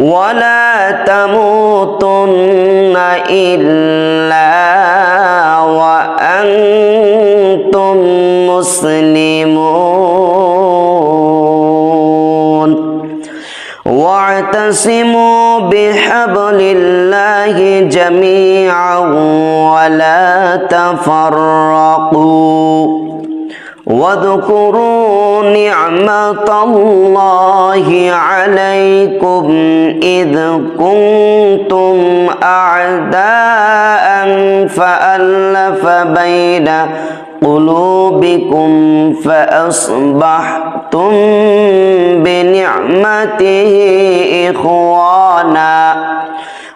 ولا تموتن إلا وأنتم مسلمون واعتصموا بحبل الله جميعا ولا تفرقوا واذكروا نعمة الله عليكم إذ كنتم أعداء فألف بين قلوبكم فأصبحتم بنعمته إخوانا.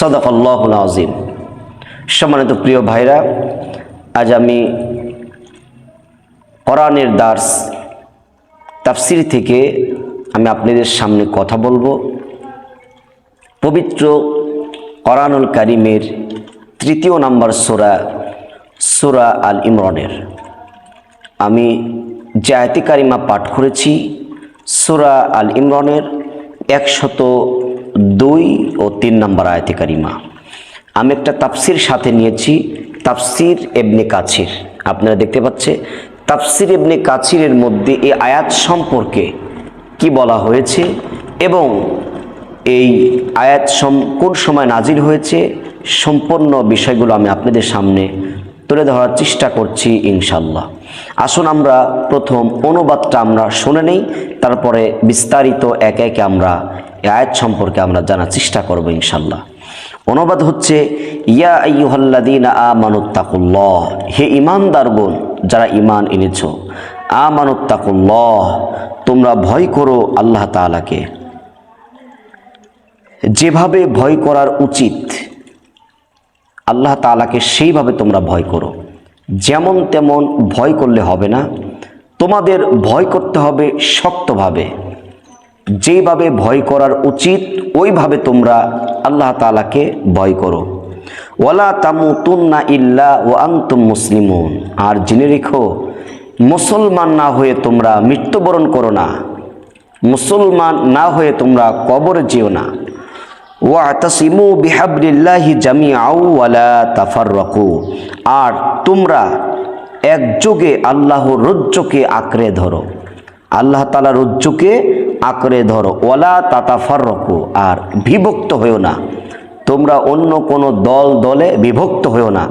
সদাক আল্লাহুল আজিম সম্মানিত প্রিয় ভাইরা, আজ আমি কোরআনের দার্স, তাফসির থেকে আমি আপনাদের সামনে কথা বলব। পবিত্র কোরআনুল কারিমের তৃতীয় নাম্বার সোরা সোরা আল ইমরনের আমি যে কারিমা পাঠ করেছি, সোরা আল ইমরনের একশত দুই ও তিন নম্বর আয়তি কারিমা। আমি একটা তাফসির সাথে নিয়েছি, তাফসির এবনে কাছির। আপনারা দেখতে পাচ্ছে, তাফসির এবনে কাছিরের মধ্যে এই আয়াত সম্পর্কে কি বলা হয়েছে এবং এই আয়াত সম, কোন সময় নাজির হয়েছে সম্পূর্ণ বিষয়গুলো আমি আপনাদের সামনে তুলে ধরার চেষ্টা করছি ইনশাল্লাহ আসুন আমরা প্রথম অনুবাদটা আমরা শুনে নেই, তারপরে বিস্তারিত একে একে আমরা এই আয়াত সম্পর্কে আমরা জানার চেষ্টা করব ইনশাল্লাহ অনুবাদ হচ্ছে, ইয়া আইয়ুহাল্লাদিনা আমানুত্তাকুল্লাহ হে ইমানদারগণ যারা ইমান এনেছ আ আমানুত্তাকুল্লাহ, তোমরা ভয় করো আল্লাহ তাআলাকে। যেভাবে ভয় করার উচিত, আল্লাহ তাআলাকে সেইভাবে তোমরা ভয় করো। যেমন তেমন ভয় করলে হবে না, তোমাদের ভয় করতে হবে শক্তভাবে। যেভাবে ভয় করার উচিত, ওইভাবে তোমরা আল্লাহ তালাকে ভয় করো। ওয়ালা তামুতুন্না ইল্লা ও আন্তুম মুসলিমুন। আর জেনে রেখো, মুসলমান না হয়ে তোমরা মৃত্যুবরণ করো না। মুসলমান না হয়ে তোমরা কবরে যেও না। ওয়াতাসিমু বিহাবলিল্লাহি জামিআউ ওয়ালা তাফাররাকু। আর তোমরা একযোগে আল্লাহর রজ্জকে আঁকড়ে ধরো। আল্লাহ তালা রজ্জকে আঁকড়ে ধরো ওয়ালা তাতাফাররাকু আর বিভক্ত হয়েও না তোমরা অন্য কোনো দল দলে বিভক্ত হয়েও না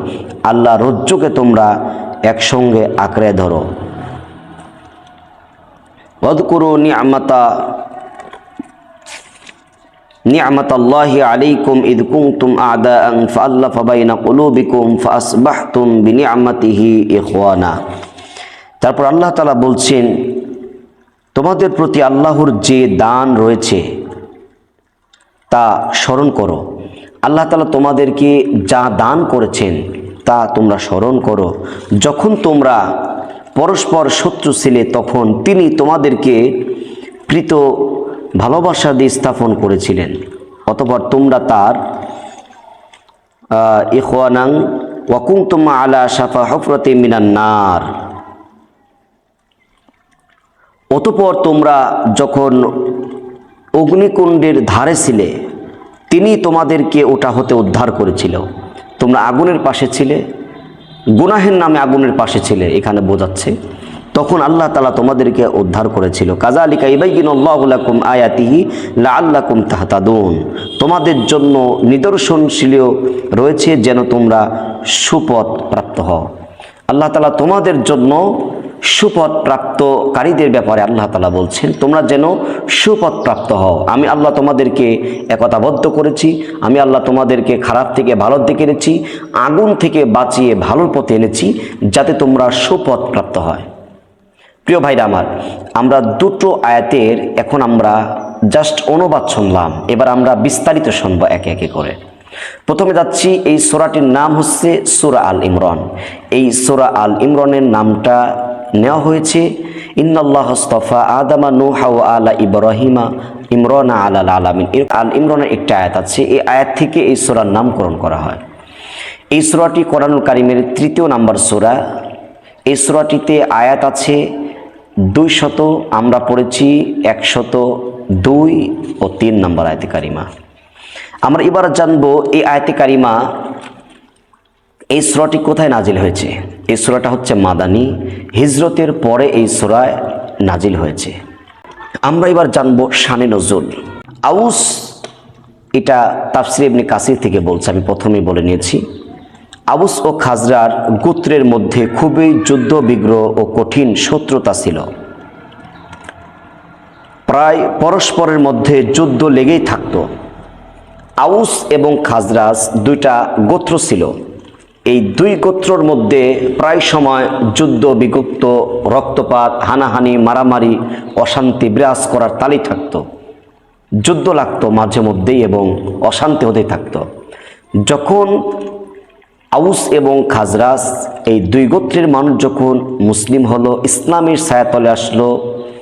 আল্লাহ রজ্জুকে তোমরা একসঙ্গে আঁকড়ে ধরো ওয়াদকুরু নি'মাতা نعمة الله عليكم إذ كنتم أعداء فألف بين قلوبكم فأصبحتم بنعمته إخوانا তারপর আল্লাহ তালা বলছেন তোমাদের প্রতি আল্লাহর যে দান রয়েছে, তা স্মরণ করো। আল্লাহ তালা তোমাদেরকে যা দান করেছেন, তা তোমরা স্মরণ করো। যখন তোমরা পরস্পর শত্রু ছিলে, তখন তিনি তোমাদেরকে প্রীত ভালোবাসা দিয়ে স্থাপন করেছিলেন। অতপর তোমরা তার ইখওয়ানাং ওয়াকুংতুমা আলা সাফা হফরতে মিনান্নার অতপর তোমরা যখন অগ্নিকুণ্ডের ধারে ছিলে তিনি তোমাদেরকে ওটা হতে উদ্ধার করেছিল। তোমরা আগুনের পাশে ছিলে, গুনাহের নামে আগুনের পাশে ছিলে, এখানে বোঝাচ্ছে। তখন আল্লাহ তালা তোমাদেরকে উদ্ধার করেছিল। কাজা আলিকা ইবাইকিনুল্লাহুলাকুম আয়াতিহি লা আল্লাকুম তাহতাদুন। তোমাদের জন্য নিদর্শনশীল রয়েছে যেন তোমরা সুপথ প্রাপ্ত হও। আল্লাহ তালা তোমাদের জন্য সুপথ প্রাপ্তকারীদের ব্যাপারে আল্লাহ তালা বলছেন, তোমরা যেন সুপথ প্রাপ্ত হও। আমি আল্লাহ তোমাদেরকে একতাবদ্ধ করেছি, আমি আল্লাহ তোমাদেরকে খারাপ থেকে ভালোর দিকে এনেছি, আগুন থেকে বাঁচিয়ে ভালোর পথে এনেছি, যাতে তোমরা সুপথ প্রাপ্ত হয়। প্রিয় ভাইরা আমার, আমরা দুটো আয়াতের এখন আমরা জাস্ট অনুবাদ শুনলাম, এবার আমরা বিস্তারিত শুনব একে একে করে। প্রথমে যাচ্ছি, এই সোরাটির নাম হচ্ছে সুরা আল ইমরান। এই সোরা আল ইমরানের নামটা নেওয়া হয়েছে। ইন্নাল্লাহ হস্তফা আদামা, নুহা ও আলা ইব্রাহিমা ইমরানা আলাল আলামিন। আল ইমরানের একটা আয়াত আছে। এই আয়াত থেকে এই সোরার নামকরণ করা হয়। এই সুরাটি কোরআনুল কারিমের তৃতীয় নাম্বার সুরা। এই সুরাটিতে আয়াত আছে দুই শত আমরা পড়েছি, একশত দুই ও তিন নম্বর আয়তে কারিমা। আমরা এবার জানব এই আয়তে কারিমা এই সুরাটি কোথায় নাজিল হয়েছে। এই সুরাটা হচ্ছে মাদানি। হিজরতের পরে এই সুরায় নাজিল হয়েছে। আমরা এবার জানব শানে নজরুল আউস, এটা তাফসির ইবনে কাসির থেকে বলছে, আমি প্রথমেই বলে নিয়েছি। আবুস ও খাজরার গোত্রের মধ্যে খুবই যুদ্ধ, বিগ্রহ ও কঠিন শত্রুতা ছিল। প্রায় পরস্পরের মধ্যে যুদ্ধ লেগেই থাকত। আউস এবং খাজরাজ দুইটা গোত্র ছিল। এই দুই গোত্রর মধ্যে প্রায় সময় যুদ্ধ, বিগুপ্ত, রক্তপাত, হানাহানি, মারামারি, অশান্তি বিরাজ করার তালি থাকত। যুদ্ধ লাগতো মাঝে মধ্যেই এবং অশান্তি হতে থাকত। যখন আউস এবং খাজরাস এই দুই গোত্রের মানুষ যখন মুসলিম হলো, ইসলামের ছায়াতলে আসলো,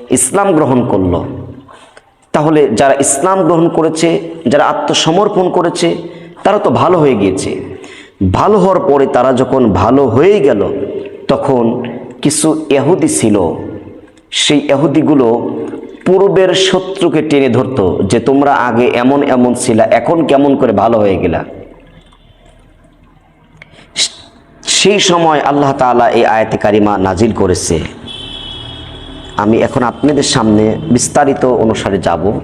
ইসলাম গ্রহণ করল। তাহলে যারা ইসলাম গ্রহণ করেছে, যারা আত্মসমর্পণ করেছে, তারা তো ভালো হয়ে গিয়েছে। ভালো হওয়ার পরে তারা যখন ভালো হয়ে গেল, তখন কিছু এহুদি ছিল। সেই এহুদিগুলো পূর্বের শত্রুকে টেনে ধরতো যে, তোমরা আগে এমন এমন ছিলা, এখন কেমন করে ভালো হয়ে গেলা? সেই সময় আল্লাহ তাআলা এই আয়াতে কারিমা নাজিল করেছে। আমি এখন আপনাদের সামনে বিস্তারিত অনুসারে যাব।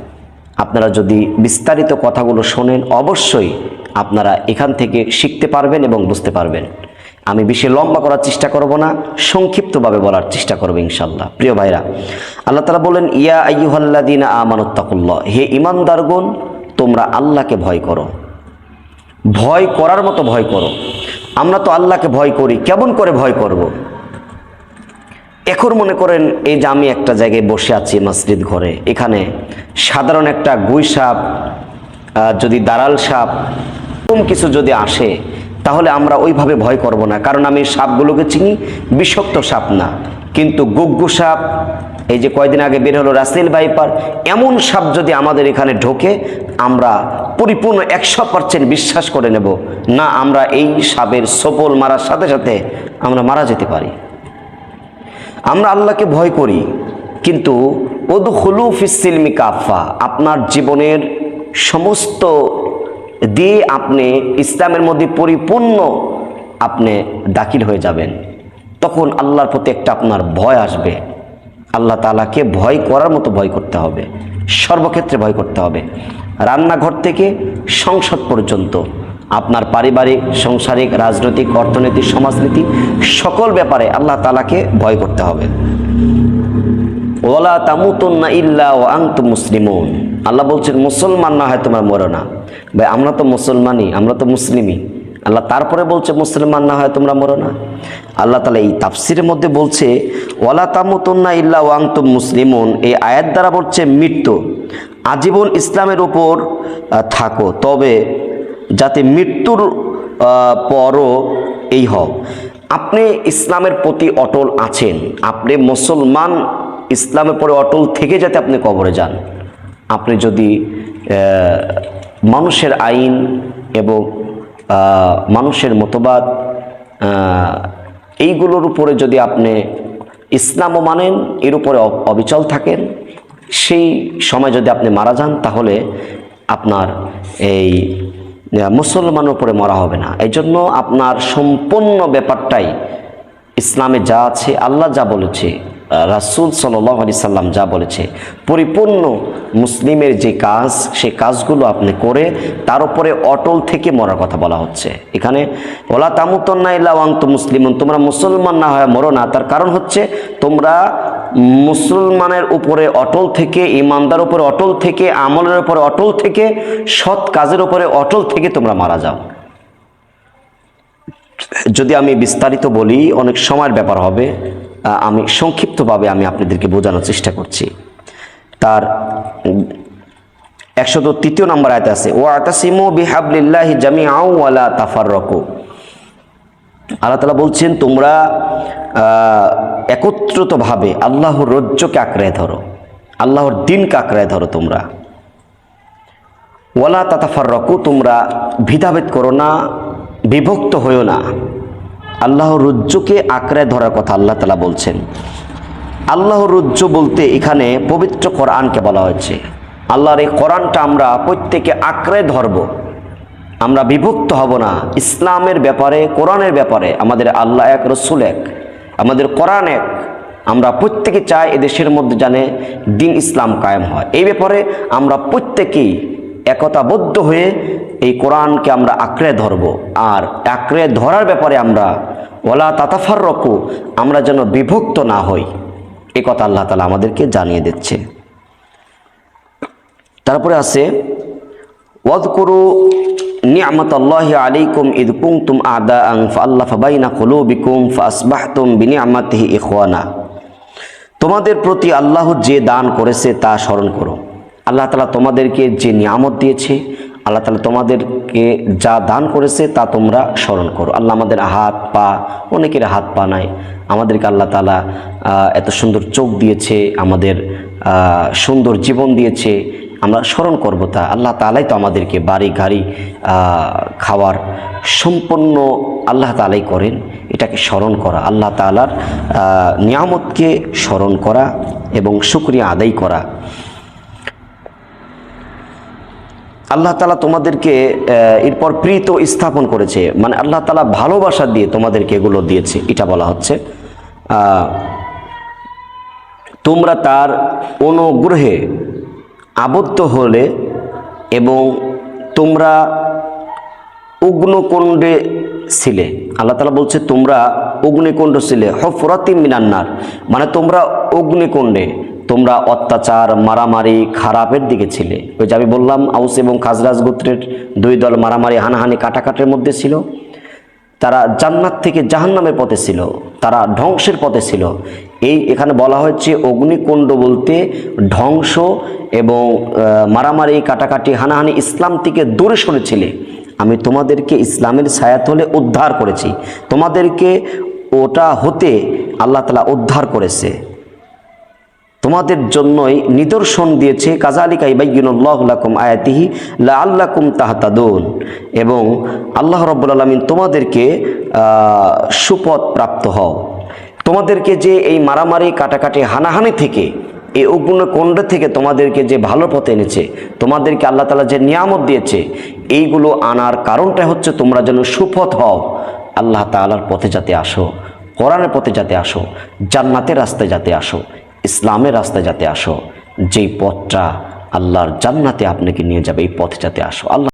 আপনারা যদি বিস্তারিত কথাগুলো শোনেন, অবশ্যই আপনারা এখান থেকে শিখতে পারবেন এবং বুঝতে পারবেন। আমি বেশি লম্বা করার চেষ্টা করব না সংক্ষিপ্তভাবে বলার চেষ্টা করব ইনশাল্লাহ প্রিয় ভাইরা আল্লাহ তালা বলেন ইয়া আইয়ুহাল্লাদিনা আমানুত্তাকুল্লাহ হে ইমানদারগণ তোমরা আল্লাহকে ভয় করো। ভয় করার মতো ভয় করো। আমরা তো আল্লাহকে ভয় করি কেমন করে ভয় করব। এখন মনে করেন এই যে আমি একটা জায়গায় বসে আছি মসজিদ ঘরে এখানে সাধারণ একটা গুই সাপ আহ, যদি দাঁড়াল সাপ এরকম কিছু যদি আসে, তাহলে আমরা ওইভাবে ভয় করব না। কারণ আমি সাপগুলোকে চিনি, বিষাক্ত সাপ না। কিন্তু গুগ্গু সাপ, এই যে কয়দিন আগে বের হলো রাসেল ভাইপার, এমন সাপ যদি আমাদের এখানে ঢোকে, আমরা পরিপূর্ণ একশো পার্সেন্ট বিশ্বাস করে নেব, না আমরা এই সাপের সপল মারার সাথে সাথে আমরা মারা যেতে পারি। আমরা আল্লাহকে ভয় করি, কিন্তু ওদু হলু ফিসিলমি কাফা আপনার জীবনের সমস্ত দিয়ে আপনি ইসলামের মধ্যে পরিপূর্ণ আপনি দাখিল হয়ে যাবেন। তখন আল্লাহর প্রতি একটা আপনার ভয় আসবে। আল্লাহ তালাকে ভয় করার মতো ভয় করতে হবে। সর্বক্ষেত্রে ভয় করতে হবে। রান্নাঘর থেকে সংসদ পর্যন্ত আপনার পারিবারিক, সাংসারিক, রাজনৈতিক অর্থনৈতিক সমাজনীতি সকল ব্যাপারে আল্লাহ তালাকে ভয় করতে হবে। ওলা তামুতুন্না ইল্লা ও আংতু মুসলিমুন। আল্লাহ বলছেন মুসলমান না হয় তোমার মরো না। ভাই আমরা তো মুসলমানই আমরা তো মুসলিমই। আল্লাহ তারপরে বলছে মুসলমান না হয় তোমরা মরো না। আল্লাহ তালা এই তাফসিরের মধ্যে বলছে ওয়ালা তামুতুন্না ইল্লা ও আংতু মুসলিমুন। এই আয়াত দ্বারা বলছে মৃত্যু আজীবন ইসলামের আহ, থাকো তবে যাতে মৃত্যুর পরও এই হোক আপনি ইসলামের প্রতি অটল আছেন আপনি মুসলমান ইসলামের পরে অটল থেকে যাতে আপনি কবরে যান, আপনি যদি মানুষের আইন এবং মানুষের মতবাদ এইগুলোর উপরে যদি আপনি ইসলামও মানেন, এর উপরে অবিচল থাকেন, সেই সময় যদি আপনি মারা যান, তাহলে আপনার এই মুসলমানের উপরে মরা হবে না। এই জন্য আপনার সম্পূর্ণ ব্যাপারটাই ইসলামে যা আছে, আল্লাহ যা বলেছে রাসুল সাল্লাহ আলি সাল্লাম যা বলেছে, পরিপূর্ণ মুসলিমের যে কাজ, সে কাজগুলো আপনি করে তার উপরে অটল থেকে মরার কথা বলা হচ্ছে। এখানে, ওলা তামুতন্না ইল্লা ওয়ান্ত মুসলিম তোমরা মুসলমান না হয় মরো না। তার কারণ হচ্ছে, তোমরা মুসলমানের উপরে অটল থেকে, ইমানদার উপরে অটল থেকে, আমলের উপরে অটল থেকে, সৎ কাজের উপরে অটল থেকে তোমরা মারা যাও। যদি আমি বিস্তারিত বলি, অনেক সময়ের ব্যাপার হবে। আমি সংক্ষিপ্তভাবে আমি আপনাদেরকে বোঝানোর চেষ্টা করছি। তার একশত তৃতীয় নম্বর আয়তে আছে ও আতাসিমু বিহাবলিল্লাহি জামি আউ ওয়ালা তাফার রকু আল্লাহ তালা বলছেন, তোমরা একত্রিতভাবে আল্লাহর রজ্জকে আঁকড়ে ধরো, আল্লাহর দিনকে আঁকড়ে ধরো তোমরা। ওয়ালা তাতাফার রকু তোমরা ভিদাভেদ করো না, বিভক্ত হইও না। আল্লাহর রুজ্জুকে আঁকড়ে ধরার কথা আল্লাহ তালা বলছেন। আল্লাহর রুজ্জ বলতে এখানে পবিত্র কোরআনকে বলা হয়েছে। আল্লাহর এই কোরআনটা আমরা প্রত্যেকে আঁকড়ে ধরব। আমরা বিভক্ত হব না। ইসলামের ব্যাপারে, কোরআনের ব্যাপারে, আমাদের আল্লাহ এক, রসুল এক, আমাদের কোরআন এক। আমরা প্রত্যেকে চাই এদেশের মধ্যে জানে দিন ইসলাম কায়েম হয়। এই ব্যাপারে আমরা প্রত্যেকেই একতাবদ্ধ হয়ে এই কোরআনকে আমরা আঁকড়ে ধরব। আর আঁকড়ে ধরার ব্যাপারে আমরা ওলা তাতাফার রকু আমরা যেন বিভক্ত না হই। এ কথা আল্লাহ তালা আমাদেরকে জানিয়ে দিচ্ছে। তারপরে আছে, ওয়াদকুরু নিয়ামত আল্লাহ আলাইকুম ইদ কুনতুম আদা আং ফাল্লাহ ফাবাইনা কুলুবিকুম ফাসবাহতুম বিনিয়ামাতিহি ইখওয়ানা। তোমাদের প্রতি আল্লাহ যে দান করেছে তা স্মরণ করো। আল্লাহ তালা তোমাদেরকে যে নিয়ামত দিয়েছে, আল্লাহ তালা তোমাদেরকে যা দান করেছে তা তোমরা স্মরণ করো। আল্লাহ আমাদের হাত পা, অনেকের হাত পা নাই। আমাদেরকে আল্লাহ তালা এত সুন্দর চোখ দিয়েছে, আমাদের সুন্দর জীবন দিয়েছে, আমরা স্মরণ করব তা। আল্লাহ তালাই তো আমাদেরকে বাড়ি গাড়ি খাওয়ার সম্পন্ন আল্লাহ তালাই করেন। এটাকে স্মরণ করা, আল্লাহ তালার নিয়ামতকে স্মরণ করা এবং শুক্রিয়া আদায় করা। আল্লাহ তালা তোমাদেরকে এরপর প্রীত স্থাপন করেছে। মানে আল্লাহ তালা ভালোবাসা দিয়ে তোমাদেরকে এগুলো দিয়েছে, এটা বলা হচ্ছে। তোমরা তার অনুগ্রহে আবদ্ধ হলে এবং তোমরা অগ্নকুণ্ডে ছিলে। আল্লাহ তালা বলছে, তোমরা অগ্নিকুণ্ড ছিলে হফরাতি মিনান্নার। মানে তোমরা অগ্নিকুণ্ডে তোমরা অত্যাচার, মারামারি, খারাপের দিকে ছিলে। ওই যে আমি বললাম, আউস এবং খাজরাজ গোত্রের দুই দল মারামারি, হানাহানি, কাটাকাটের মধ্যে ছিল। তারা জান্নাত থেকে জাহান্নামের পথে ছিল। তারা ধ্বংসের পথে ছিল। এই এখানে বলা হয়েছে, অগ্নিকুণ্ড বলতে ধ্বংস এবং মারামারি, কাটাকাটি, হানাহানি ইসলাম থেকে দূরে সরেছিলে। আমি তোমাদেরকে ইসলামের ছায়াতলে উদ্ধার করেছি। তোমাদেরকে ওটা হতে আল্লাহ তালা উদ্ধার করেছে। তোমাদের জন্যই নিদর্শন দিয়েছে কাজালিকা ইবাইনুল্লাহুম আয়াতিহি লা আল্লাকুম এবং আল্লাহ রব্বুল আলমিন তোমাদেরকে সুপথ প্রাপ্ত হও। তোমাদেরকে যে এই মারামারি, কাটাকাটি, হানাহানি থেকে, এই অগ্নিকুণ্ড থেকে তোমাদেরকে যে ভালো পথে এনেছে, তোমাদেরকে আল্লাহ তালা যে নিয়ামত দিয়েছে, এইগুলো আনার কারণটা হচ্ছে তোমরা যেন সুপথ হও। আল্লাহ তাআলার পথে যাতে আসো, কোরআনের পথে যাতে আসো, জান্নাতের রাস্তায় যাতে আসো। ইসলামের রাস্তায় যাতে আসো, যেই পথটা আল্লাহর জান্নাতে আপনাকে নিয়ে যাবে, এই পথ যাতে আসো। আল্লাহ